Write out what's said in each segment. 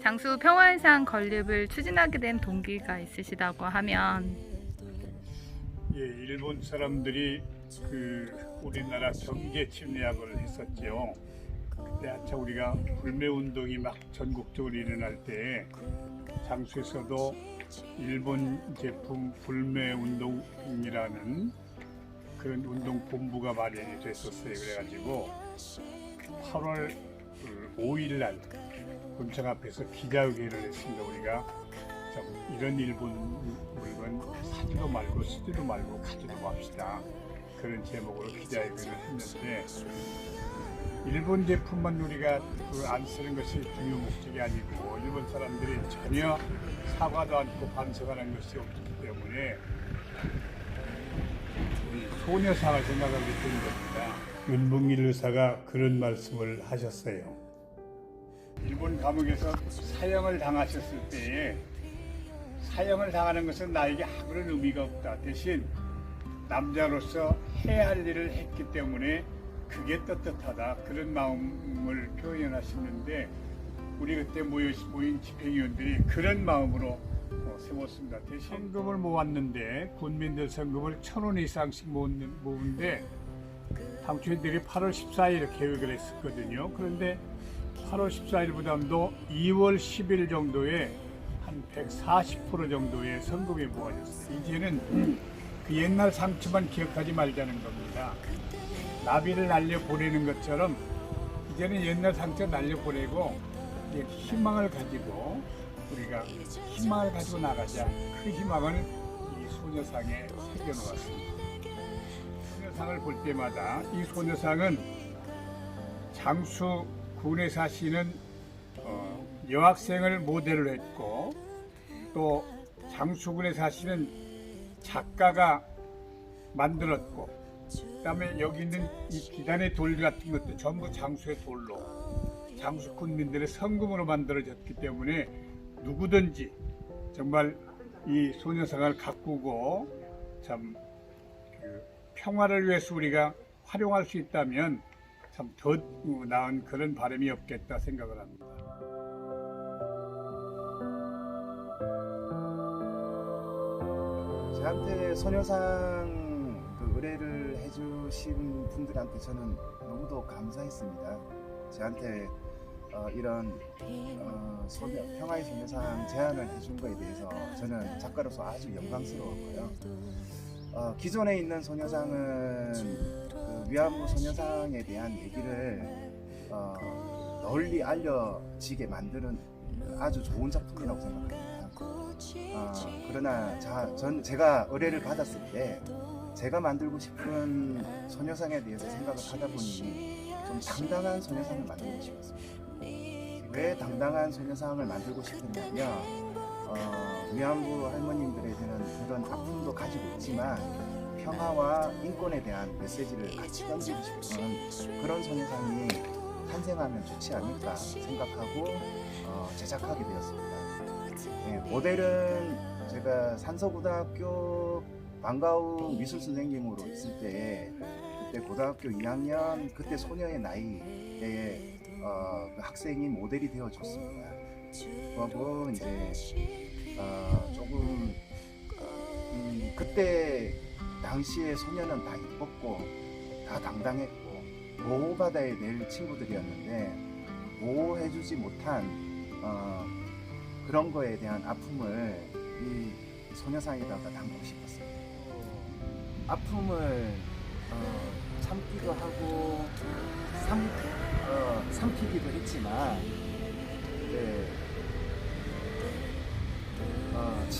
장수 평화의상 건립을 추진하게 된 동기가 있으시다고 하면 예, 일본 사람들이 그 우리나라 경제 침략을 했었죠. 그때 한참 우리가 불매 운동이 막 전국적으로 일어날 때 장수에서도 일본 제품 불매 운동이라는 그런 운동 본부가 마련이 됐었어요. 그래가지고 8월 5일 날 본청 앞에서 기자회견을 했습니다. 우리가 좀 이런 일본 물건 사지도 말고 쓰지도 말고 가지도 맙시다. 그런 제목으로 기자회견을 했는데 일본 제품만 우리가 그 안 쓰는 것이 중요 목적이 아니고 일본 사람들이 전혀 사과도 않고 반성하는 것이 없기 때문에 소녀상을 생각하게 된 겁니다. 윤봉길 의사가 그런 말씀을 하셨어요. 일본 감옥에서 사형을 당하셨을 때에 사형을 당하는 것은 나에게 아무런 의미가 없다. 대신 남자로서 해야 할 일을 했기 때문에 그게 떳떳하다. 그런 마음을 표현하시는데 우리 그때 모여, 모인 집행위원들이 그런 마음으로 어, 세웠습니다. 대신 성금을 모았는데 군민들 성금을 천 원 이상씩 모은데 당초에 내게 8월 14일 계획을 했었거든요. 그런데 8월 14일보다도 2월 10일 정도에 한 140% 정도의 성금이 모아졌어요. 이제는 그 옛날 상처만 기억하지 말자는 겁니다. 나비를 날려 보내는 것처럼 이제는 옛날 상처 날려 보내고 이제 희망을 가지고 우리가 희망을 가지고 나가자. 그 희망을 이 소녀상에 새겨놓았습니다. 소녀상을 볼 때마다 이 소녀상은 장수 군에 사시는 어, 여학생을 모델로 했고 또 장수군에 사시는 작가가 만들었고 그다음에 여기 있는 이 기단의 돌 같은 것도 전부 장수의 돌로 장수 군민들의 성금으로 만들어졌기 때문에 누구든지 정말 이 소녀상을 가꾸고 참그 평화를 위해서 우리가 활용할 수 있다면 참 더 나은 그런 바람이 없겠다 생각을 합니다. 저한테 소녀상 그 의뢰를 해주신 분들한테 저는 너무도 감사했습니다. 저한테 어, 이런 어, 소녀, 평화의 소녀상 제안을 해준 거에 대해서 저는 작가로서 아주 영광스러웠고요. 어, 기존에 있는 소녀상은 그 위안부 소녀상에 대한 얘기를 어, 널리 알려지게 만드는 아주 좋은 작품이라고 생각합니다. 어, 그러나 자, 전 제가 의뢰를 받았을 때 제가 만들고 싶은 소녀상에 대해서 생각을 하다 보니 좀 당당한 소녀상을 만들고 싶었습니다. 왜 당당한 소녀상을 만들고 싶었냐면 어, 위안부 할머님들에 가지고 있지만 평화와 인권에 대한 메시지를 같이 던지고 싶은 그런 소녀상이 탄생하면 좋지 않을까 생각하고 어, 제작하게 되었습니다. 네, 모델은 제가 산서고등학교 방과후 미술 선생님으로 있을 때 그때 고등학교 2학년 그때 소녀의 나이에 어, 그 학생이 모델이 되어줬습니다. 그하고 이제 어, 조금 음, 그때 당시의 소녀는 다 이뻤고 다 당당했고 보호받아야 될 친구들이었는데 보호해주지 못한 어, 그런 거에 대한 아픔을 이 소녀상에다가 담고 싶었어요. 아픔을 어, 참기도 하고 삼, 어, 삼키기도 했지만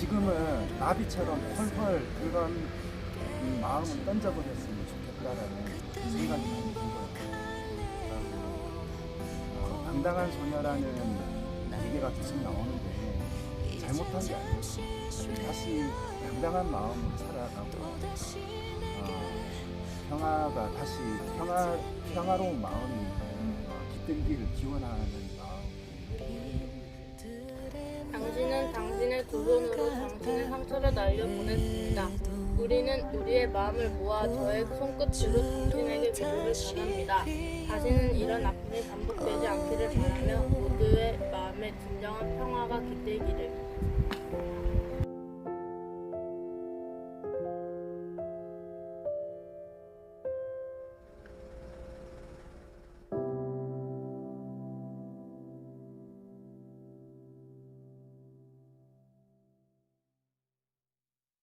지금은 나비처럼 펄펄 그런 음, 마음을 던져버렸으면 좋겠다라는 생각이 많이 들어요. 어, 당당한 소녀라는 얘기가 계속 나오는데 잘못한 게 아니고 다시 당당한 마음으로 살아가고 어, 평화가 다시 평화 평화로운 마음이 어, 깃들기를 기원하는 마음. 당신은 당신의 두 손으로 상처를 날려 보냈습니다. 우리는 우리의 마음을 모아 저의 손끝으로 당신에게 위로를 전합니다. 다시는 이런 아픔이 반복되지 않기를 바라며 모두의 마음에 진정한 평화가 깃들기를.